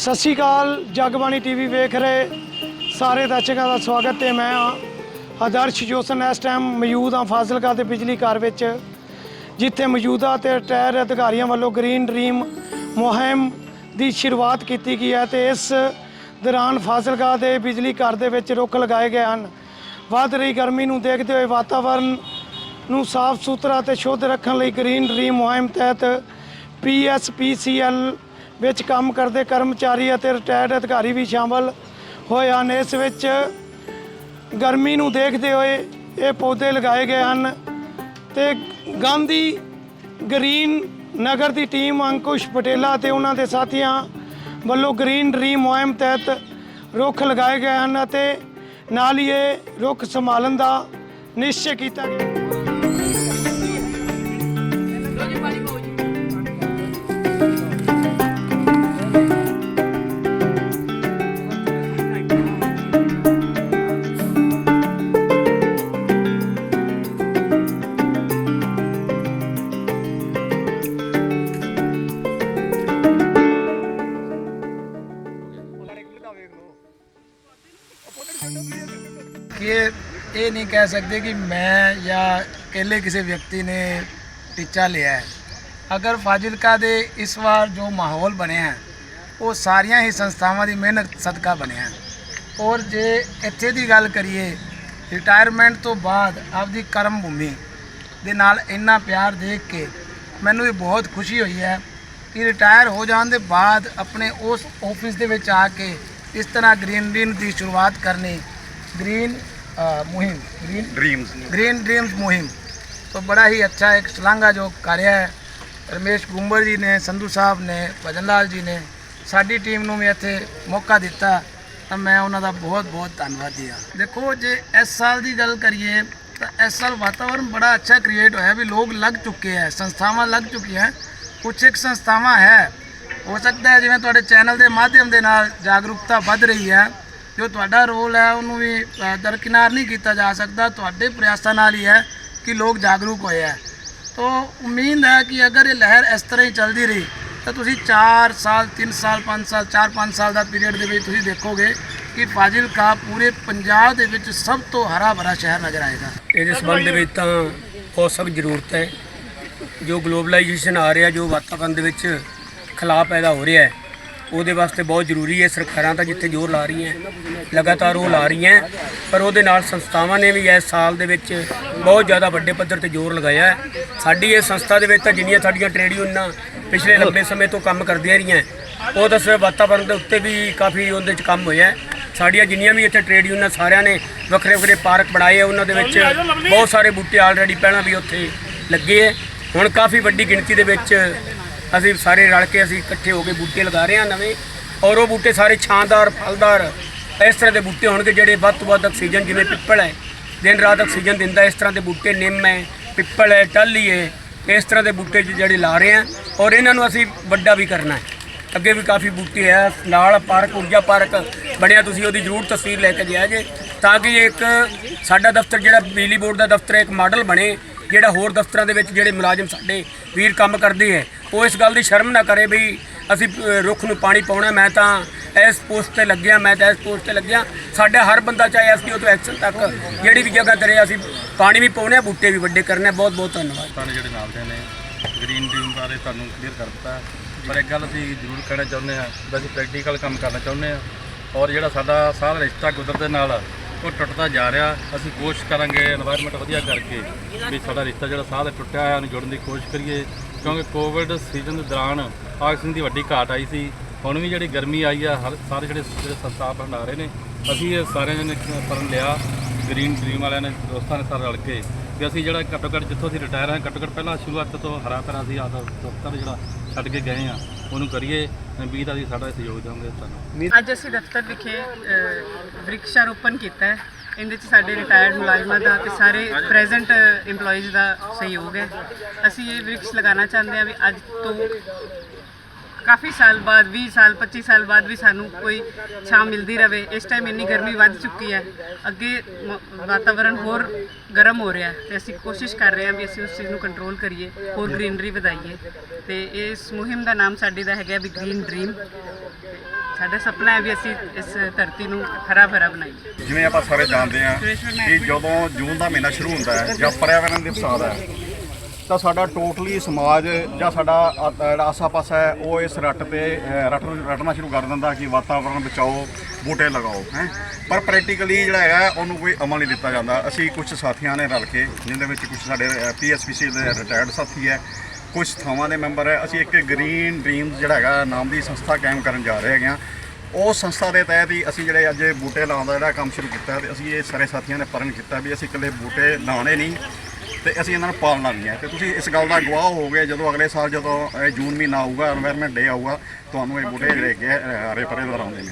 ਸਤਿ ਸ਼੍ਰੀ ਅਕਾਲ, ਜਗਬਾਣੀ ਟੀਵੀ ਵੇਖ ਰਹੇ ਸਾਰੇ ਦਰਸ਼ਕਾਂ ਦਾ ਸਵਾਗਤ ਤੇ ਮੈਂ ਹਾਂ ਆਦਰਸ਼ ਜੋਸਨ, ਇਸ ਟਾਈਮ ਮੌਜੂਦ ਹਾਂ ਫਾਜ਼ਿਲਕਾ ਦੇ ਬਿਜਲੀ ਘਰ ਵਿੱਚ, ਜਿੱਥੇ ਮੌਜੂਦਾ ਤੇ ਰਿਟਾਇਰ ਅਧਿਕਾਰੀਆਂ ਵੱਲੋਂ ਗ੍ਰੀਨ ਡ੍ਰੀਮ ਮੁਹਿੰਮ ਦੀ ਸ਼ੁਰੂਆਤ ਕੀਤੀ ਗਈ ਹੈ ਤੇ ਇਸ ਦੌਰਾਨ ਫਾਜ਼ਿਲਕਾ ਦੇ ਬਿਜਲੀ ਘਰ ਦੇ ਵਿੱਚ ਰੁੱਖ ਲਗਾਏ ਗਏ ਹਨ। ਵੱਧ ਰਹੀ ਗਰਮੀ ਨੂੰ ਦੇਖਦੇ ਹੋਏ ਵਾਤਾਵਰਣ ਨੂੰ ਸਾਫ਼ ਸੁਥਰਾ ਤੇ ਸ਼ੁੱਧ ਰੱਖਣ ਲਈ ਗ੍ਰੀਨ ਡ੍ਰੀਮ ਮੁਹਿੰਮ ਤਹਿਤ ਪੀਐਸਪੀਸੀਐਲ ਵਿੱਚ ਕੰਮ ਕਰਦੇ ਕਰਮਚਾਰੀ ਅਤੇ ਰਿਟਾਇਰਡ ਅਧਿਕਾਰੀ ਵੀ ਸ਼ਾਮਲ ਹੋਏ ਹਨ। ਇਸ ਵਿੱਚ ਗਰਮੀ ਨੂੰ ਦੇਖਦੇ ਹੋਏ ਇਹ ਪੌਦੇ ਲਗਾਏ ਗਏ ਹਨ ਤੇ ਗਾਂਧੀ ਗ੍ਰੀਨ ਨਗਰ ਦੀ ਟੀਮ ਅੰਕੁਸ਼ ਪਟੇਲਾ ਅਤੇ ਉਹਨਾਂ ਦੇ ਸਾਥੀਆਂ ਵੱਲੋਂ ਗ੍ਰੀਨ ਡ੍ਰੀਮ ਮੁਹਿੰਮ ਤਹਿਤ ਰੁੱਖ ਲਗਾਏ ਗਏ ਹਨ ਅਤੇ ਨਾਲ ਹੀ ਇਹ ਰੁੱਖ ਸੰਭਾਲਣ ਦਾ ਨਿਸ਼ਚੈ ਕੀਤਾ ਗਿਆ। ਕਿ ਇਹ ਇਹ ਨਹੀਂ ਕਹਿ ਸਕਦੇ ਕਿ ਮੈਂ ਜਾਂ ਇਕੱਲੇ ਕਿਸੇ ਵਿਅਕਤੀ ਨੇ ਟੀਚਾ ਲਿਆ ਹੈ। ਅਗਰ ਫਾਜ਼ਿਲਕਾ ਦੇ ਇਸ ਵਾਰ ਜੋ ਮਾਹੌਲ ਬਣਿਆ ਹੈ, ਉਹ ਸਾਰੀਆਂ ਹੀ ਸੰਸਥਾਵਾਂ ਦੀ ਮਿਹਨਤ ਸਦਕਾ ਬਣਿਆ ਹੈ। ਔਰ ਜੇ ਇੱਥੇ ਦੀ ਗੱਲ ਕਰੀਏ ਰਿਟਾਇਰਮੈਂਟ ਤੋਂ ਬਾਅਦ ਆਪਦੀ ਕਰਮ ਭੂਮੀ ਦੇ ਨਾਲ ਇੰਨਾ ਪਿਆਰ ਦੇਖ ਕੇ ਮੈਨੂੰ ਇਹ ਬਹੁਤ ਖੁਸ਼ੀ ਹੋਈ ਹੈ ਕਿ ਰਿਟਾਇਰ ਹੋ ਜਾਣ ਦੇ ਬਾਅਦ ਆਪਣੇ ਉਸ ਆਫਿਸ ਦੇ ਵਿੱਚ ਆ ਕੇ ਇਸ ਤਰ੍ਹਾਂ ਗ੍ਰੀਨ ਗ੍ਰੀਨ ਦੀ ਸ਼ੁਰੂਆਤ ਕਰਨੀ ग्रीन अ, मुहिम ग्रीन ड्रीम्स ग्रीन ड्रीम्स मुहिम तो बड़ा ही अच्छा एक शलाघा जो कार्य ਹੈ ਰਮੇਸ਼ ਗੁੰਬਰ ਜੀ ਨੇ ਸੰਧੂ ਸਾਹਿਬ ਨੇ ਭਜਨ ਲਾਲ ਜੀ ਨੇ ਸਾਡੀ ਟੀਮ ਨੂੰ ਵੀ ਇੱਥੇ ਮੌਕਾ ਦਿੱਤਾ ਤਾਂ ਮੈਂ ਉਹਨਾਂ ਦਾ ਬਹੁਤ ਬਹੁਤ ਧੰਨਵਾਦੀ ਹਾਂ ਦੇਖੋ ਜੇ ਇਸ ਸਾਲ ਦੀ ਗੱਲ ਕਰੀਏ ਤਾਂ ਇਸ ਸਾਲ ਵਾਤਾਵਰਣ ਬੜਾ ਅੱਛਾ ਕ੍ਰੀਏਟ ਹੋਇਆ ਵੀ ਲੋਕ ਲੱਗ ਚੁੱਕੇ ਹੈ ਸੰਸਥਾਵਾਂ ਲੱਗ ਚੁੱਕੀਆਂ ਕੁਝ ਇੱਕ ਸੰਸਥਾਵਾਂ ਹੈ ਹੋ ਸਕਦਾ ਹੈ ਜਿਵੇਂ ਤੁਹਾਡੇ ਚੈਨਲ ਦੇ ਮਾਧਿਅਮ ਦੇ ਨਾਲ ਜਾਗਰੂਕਤਾ ਵੱਧ ਰਹੀ ਹੈ, ਜੋ ਤੁਹਾਡਾ ਰੋਲ ਹੈ, ਉਹਨੂੰ ਵੀ ਦਰਕਿਨਾਰ ਨਹੀਂ ਕੀਤਾ ਜਾ ਸਕਦਾ। ਤੁਹਾਡੇ ਪ੍ਰਯਾਸਾਂ ਨਾਲ ਹੀ ਹੈ ਕਿ ਲੋਕ ਜਾਗਰੂਕ ਹੋਏ ਹੈ। ਤੋ ਉਮੀਦ ਹੈ ਕਿ ਅਗਰ ਇਹ ਲਹਿਰ ਇਸ ਤਰ੍ਹਾਂ ਹੀ ਚੱਲਦੀ ਰਹੀ, ਤਾਂ ਤੁਸੀਂ 4 ਸਾਲ 3 ਸਾਲ 5 ਸਾਲ 4-5 ਸਾਲ ਦਾ ਪੀਰੀਅਡ ਦੇ ਵਿੱਚ ਤੁਸੀਂ ਦੇਖੋਗੇ ਕਿ ਫਾਜ਼ਿਲਕਾ ਪੂਰੇ ਪੰਜਾਬ ਦੇ ਵਿੱਚ ਸਭ ਤੋਂ ਹਰਾ ਭਰਾ ਸ਼ਹਿਰ ਨਜ਼ਰ ਆਏਗਾ। ਇਹਦੇ ਸੰਬੰਧ ਦੇ ਵਿੱਚ ਤਾਂ ਬਹੁਤ ਸਭ ਜ਼ਰੂਰਤ ਹੈ। ਜੋ ਗਲੋਬਲਾਈਜੇਸ਼ਨ ਆ ਰਿਹਾ, ਜੋ ਵਾਤਾਵਰਣ ਦੇ ਵਿੱਚ ਖਲਾਅ ਪੈਦਾ ਹੋ ਰਿਹਾ ਹੈ। ਉਹਦੇ ਵਾਸਤੇ ਬਹੁਤ ਜ਼ਰੂਰੀ ਹੈ। ਸਰਕਾਰਾਂ ਤਾਂ ਜਿੱਥੇ ਜ਼ੋਰ ਲਾ ਰਹੀਆਂ, ਲਗਾਤਾਰ ਉਹ ਲਾ ਰਹੀਆਂ, ਪਰ ਉਹਦੇ ਨਾਲ ਸੰਸਥਾਵਾਂ ਨੇ ਵੀ ਇਸ ਸਾਲ ਦੇ ਵਿੱਚ ਬਹੁਤ ਜ਼ਿਆਦਾ ਵੱਡੇ ਪੱਧਰ ਤੇ ਜ਼ੋਰ ਲਗਾਇਆ ਸਾਡੀ ਇਹ ਸੰਸਥਾ ਦੇ ਵਿੱਚ ਤਾਂ ਜਿੰਨੀਆਂ ਸਾਡੀਆਂ ਟ੍ਰੇਡ ਯੂਨੀਅਨਾਂ ਪਿਛਲੇ ਲੰਬੇ ਸਮੇਂ ਤੋਂ ਕੰਮ ਕਰਦੀਆਂ ਰਹੀਆਂ, ਉਹ ਤਾਂ ਸਿਰਫ ਵਾਤਾਵਰਣ ਦੇ ਉੱਤੇ ਵੀ ਕਾਫੀ ਉਹਦੇ 'ਚ ਕੰਮ ਹੋਇਆ ਸਾਡੀਆਂ ਜਿੰਨੀਆਂ ਵੀ ਇੱਥੇ ਟ੍ਰੇਡ ਯੂਨੀਅਨ ਸਾਰਿਆਂ ਨੇ ਵੱਖਰੇ ਵੱਖਰੇ ਪਾਰਕ ਬਣਾਏ ਆ। ਉਹਨਾਂ ਦੇ ਵਿੱਚ ਬਹੁਤ ਸਾਰੇ ਬੂਟੇ ਆਲਰੇਡੀ ਪਹਿਲਾਂ ਵੀ ਉੱਥੇ ਲੱਗੇ ਹੈ। ਹੁਣ ਕਾਫੀ ਵੱਡੀ ਗਿਣਤੀ ਦੇ ਵਿੱਚ ਅਸੀਂ ਸਾਰੇ ਰਲ ਕੇ ਅਸੀਂ ਇਕੱਠੇ ਹੋ ਕੇ ਬੂਟੇ ਲਗਾ ਰਹੇ ਹਾਂ ਨਵੇਂ ਔਰ ਉਹ ਬੂਟੇ ਸਾਰੇ ਛਾਂਦਾਰ, ਫਲਦਾਰ ਇਸ ਤਰ੍ਹਾਂ ਦੇ ਬੂਟੇ ਹੋਣਗੇ ਜਿਹੜੇ ਵੱਧ ਤੋਂ ਵੱਧ ਆਕਸੀਜਨ ਜਿਵੇਂ ਪਿੱਪਲ ਹੈ, ਦਿਨ ਰਾਤ ਆਕਸੀਜਨ ਦਿੰਦਾ, ਇਸ ਤਰ੍ਹਾਂ ਦੇ ਬੂਟੇ ਨਿੰਮ ਹੈ, ਪਿੱਪਲ ਹੈ, ਟਾਹਲੀ ਹੈ, ਇਸ ਤਰ੍ਹਾਂ ਦੇ ਬੂਟੇ ਜਿਹੜੇ ਲਾ ਰਹੇ ਹਾਂ ਔਰ ਇਹਨਾਂ ਨੂੰ ਅਸੀਂ ਵੱਡਾ ਵੀ ਕਰਨਾ ਹੈ। ਅੱਗੇ ਵੀ ਕਾਫੀ ਬੂਟੇ ਹੈ, ਨਾਲ ਪਾਰਕ, ਊਰਜਾ ਪਾਰਕ ਬਣਿਆ, ਤੁਸੀਂ ਉਹਦੀ ਜ਼ਰੂਰ ਤਸਵੀਰ ਲੈ ਕੇ ਜਾਇਆ ਜੇ, ਤਾਂ ਕਿ ਇੱਕ ਸਾਡਾ ਦਫ਼ਤਰ ਜਿਹੜਾ ਬਿਜਲੀ ਬੋਰਡ ਦਾ ਦਫ਼ਤਰ ਹੈ, ਇੱਕ ਮਾਡਲ ਬਣੇ ਜਿਹੜਾ ਹੋਰ ਦਫ਼ਤਰਾਂ ਦੇ ਵਿੱਚ ਜਿਹੜੇ ਮੁਲਾਜ਼ਮ ਸਾਡੇ ਵੀਰ ਕੰਮ ਕਰਦੇ ਹੈ ਉਹ ਇਸ ਗੱਲ ਦੀ ਸ਼ਰਮ ਨਾ ਕਰੇ ਵੀ ਅਸੀਂ ਰੁੱਖ ਨੂੰ ਪਾਣੀ ਪਾਉਣਾ, ਮੈਂ ਤਾਂ ਇਸ ਪੋਸਟ ਤੇ ਲੱਗਿਆ, ਮੈਂ ਤਾਂ ਇਸ ਪੋਸਟ ਤੇ ਲੱਗਿਆ। ਸਾਡਾ ਹਰ ਬੰਦਾ ਚਾਹੇ ਐਸਪੀਓ ਤੋਂ ਐਕਸ਼ਨ ਤੱਕ ਜਿਹੜੀ ਵੀ ਜਗ੍ਹਾ ਕਰੇ, ਅਸੀਂ ਪਾਣੀ ਵੀ ਪਾਉਣੇ ਆ ਬੂਟੇ ਵੀ ਵੱਡੇ ਕਰਨੇ ਆ। ਬਹੁਤ ਬਹੁਤ ਧੰਨਵਾਦ। ਤੁਹਾਨੂੰ ਜਿਹੜੇ ਨਾਲ ਦੇ ਨੇ ਗ੍ਰੀਨ ਡ੍ਰੀਮ ਬਾਰੇ ਤੁਹਾਨੂੰ ਕਲੀਅਰ ਕਰ ਦਿੱਤਾ। ਪਰ ਇੱਕ ਗੱਲ ਅਸੀਂ ਜ਼ਰੂਰ ਕਹਿਣਾ ਚਾਹੁੰਦੇ ਹਾਂ ਅਸੀਂ ਪ੍ਰੈਕਟੀਕਲ ਕੰਮ ਕਰਨਾ ਚਾਹੁੰਦੇ ਹਾਂ। ਔਰ ਜਿਹੜਾ ਸਾਡਾ ਸਾਰਾ ਰਿਸ਼ਤਾ ਕੁਦਰਤ ਦੇ ਨਾਲ ਉਹ ਟੁੱਟਦਾ ਜਾ ਰਿਹਾ। ਅਸੀਂ ਕੋਸ਼ਿਸ਼ ਕਰਾਂਗੇ এনवायरमेंट ਵਧੀਆ ਕਰਕੇ ਵੀ ਸਾਡਾ ਰਿਸ਼ਤਾ ਜਿਹੜਾ ਸਾਹ ਦਾ ਟੁੱਟਿਆ ਹੋਇਆ, ਉਹਨੂੰ ਜੋੜਨ ਦੀ ਕੋਸ਼ਿਸ਼ ਕਰੀਏ। ਕਿਉਂਕਿ ਕੋਵਿਡ ਸੀਜ਼ਨ ਦੇ ਦੌਰਾਨ ਆਕਸੀਜਨ ਦੀ ਵੱਡੀ ਘਾਟ ਆਈ ਸੀ। ਹੁਣ ਵੀ ਜਿਹੜੀ ਗਰਮੀ ਆਈ ਆ, ਹਰ ਸਾਰੇ ਜਿਹੜੇ ਜਿਹੜੇ ਸੰਤਾਪ ਹੰਡਾ ਰਹੇ ਨੇ, ਅਸੀਂ ਇਹ ਸਾਰਿਆਂ ਨੇ ਫਰਨ ਲਿਆ। ਗ੍ਰੀਨ ਡ੍ਰੀਮ ਵਾਲਿਆਂ ਨੇ, ਦੋਸਤਾਂ ਨੇ ਸਾਰੇ ਰਲ ਕੇ। ਤੇ ਅਸੀਂ ਜਿਹੜਾ ਘੱਟੋ ਘੱਟ ਜਿੱਥੋਂ ਅਸੀਂ ਰਿਟਾਇਰ ਹਾਂ, ਘੱਟੋ ਘੱਟ ਪਹਿਲਾਂ ਸ਼ੁਰੂਆਤ ਤੋਂ ਹਰਾ ਪੈਰਾ ਸੀ ਆਦਾ ਦਫ਼ਤਰ ਜਿਹੜਾ ਛੱਡ ਕੇ ਗਏ ਆ। ਉਹਨੂੰ ਕਰੀਏ ਉਮੀਦ ਆ ਅਸੀਂ ਸਾਡਾ ਸਹਿਯੋਗ ਦੇਵਾਂਗੇ ਤੁਹਾਨੂੰ। ਅੱਜ ਅਸੀਂ ਦਫ਼ਤਰ ਵਿਖੇ ਅ, ਵ੍ਰਿਕਸ਼ਾਰੋਪਣ ਕੀਤਾ ਹੈ। ਇਹਦੇ ਚ ਸਾਡੇ ਰਿਟਾਇਰਡ ਮੁਲਾਜ਼ਮਾਂ ਦਾ ਤੇ ਸਾਰੇ ਪ੍ਰੈਜ਼ੈਂਟ EMPLOYEES ਦਾ ਸਹਿਯੋਗ ਹੈ। ਅਸੀਂ ਇਹ ਵ੍ਰਿਕਸ਼ ਲਗਾਉਣਾ ਚਾਹੁੰਦੇ ਹਾਂ ਵੀ ਅੱਜ ਤੋਂ ਕਾਫੀ ਸਾਲ ਬਾਅਦ 20 ਸਾਲ 25 ਸਾਲ ਬਾਅਦ ਵੀ ਸਾਨੂੰ ਕੋਈ ਛਾਂ ਮਿਲਦੀ ਰਵੇ। ਇਸ ਟਾਈਮ ਇੰਨੀ ਗਰਮੀ ਵੱਧ ਚੁੱਕੀ ਹੈ। ਅੱਗੇ ਮ- ਵਾਤਾਵਰਣ ਹੋਰ ਗਰਮ ਹੋ ਰਿਹਾ ਹੈ ਤੇ ਅਸੀਂ ਕੋਸ਼ਿਸ਼ ਕਰ ਰਹੇ ਹਾਂ ਵੀ ਅਸੀਂ ਉਸ ਚੀਜ਼ ਨੂੰ ਕੰਟਰੋਲ ਕਰੀਏ ਹੋਰ ਗ੍ਰੀਨਰੀ ਵਧਾਈਏ। ਤੇ ਇਸ ਮੁਹਿੰਮ ਦਾ ਨਾਮ ਸਾਡੀ ਦਾ ਹੈਗਾ ਵੀ ਗ੍ਰੀਨ ਡ੍ਰੀਮ ਸਾਡਾ ਸੁਪਨਾ ਹੈ ਵੀ ਅਸੀਂ ਇਸ ਧਰਤੀ ਨੂੰ ਹਰਾ ਭਰਾ ਬਣਾਈਏ। ਜਿਵੇਂ ਆਪਾਂ ਸਾਰੇ ਜਾਣਦੇ ਹਾਂ ਕਿ ਜਦੋਂ ਜੂਨ ਦਾ ਮਹੀਨਾ ਸ਼ੁਰੂ ਹੁੰਦਾ ਹੈ ਜਾਂ ਪਰਿਆਵਰਣ ਦਿਵਸ ਆਦਾ ਹੈ ਤਾਂ ਸਾਡਾ ਟੋਟਲੀ ਸਮਾਜ ਜਾਂ ਸਾਡਾ ਆ- ਜਿਹੜਾ ਆਸਾ-ਪਾਸਾ ਹੈ ਉਹ ਇਸ ਰੱਟ ਤੇ ਅ, ਰੱਟ ਰੱਟਣਾ ਸ਼ੁਰੂ ਕਰ ਦਿੰਦਾ ਕਿ ਵਾਤਾਵਰਣ ਬਚਾਓ ਬੂਟੇ ਲਗਾਓ ਹੈ। ਪਰ ਪ੍ਰੈਕਟੀਕਲੀ ਜਿਹੜਾ ਹੈਗਾ ਉਹਨੂੰ ਕੋਈ ਅਮਲ ਨਹੀਂ ਦਿੱਤਾ ਜਾਂਦਾ। ਅਸੀਂ ਕੁਝ ਸਾਥੀਆਂ ਨੇ ਰਲ ਕੇ ਜਿਹਦੇ ਵਿੱਚ ਕੁਝ ਸਾਡੇ ਪੀਐਸਪੀਸੀ ਦੇ ਰਿਟਾਇਰਡ ਸਾਥੀ ਹੈ ਕੁਝ ਥਾਵਾਂ ਦੇ ਮੈਂਬਰ ਹੈ ਅਸੀਂ ਇੱਕ ਗ੍ਰੀਨ ਡ੍ਰੀਮਸ ਜਿਹੜਾ ਹੈਗਾ ਨਾਮ ਦੀ ਸੰਸਥਾ ਕਾਇਮ ਕਰਨ ਜਾ ਰਹੇ ਹੈਗੇ ਹਾਂ। ਉਹ ਸੰਸਥਾ ਦੇ ਤਹਿਤ ਹੀ ਅਸੀਂ ਜਿਹੜੇ ਅੱਜ ਬੂਟੇ ਲਾਉਣ ਦਾ ਜਿਹੜਾ ਕੰਮ ਸ਼ੁਰੂ ਕੀਤਾ ਤੇ ਅਸੀਂ ਇਹ ਸਾਰੇ ਸਾਥੀਆਂ ਨੇ ਪਰਨ ਕੀਤਾ ਵੀ ਅਸੀਂ ਇਕੱਲੇ ਬੂਟੇ ਲਾਉਣੇ ਨਹੀਂ। ਤੇ ਅਸੀਂ ਇਹਨਾਂ ਨੂੰ ਪਾਲਣਾ ਵੀ ਹੈ। ਤੇ ਤੁਸੀਂ ਇਸ ਗੱਲ ਦਾ ਗਵਾਹ ਹੋਗੇ ਜਦੋਂ ਅਗਲੇ ਸਾਲ ਜਦੋਂ, ਇਹ ਜੂਨ ਮਹੀਨਾ ਆਊਗਾ এনवायरमेंट ਡੇ ਆਊਗਾ, ਤੁਹਾਨੂੰ ਇਹ ਬੂਟੇ ਜਿਹੜੇ ਹੈਗੇ ਹਰੇ ਭਰੇ ਲਹਿਰਾਉਂਦੇ ਨੇ।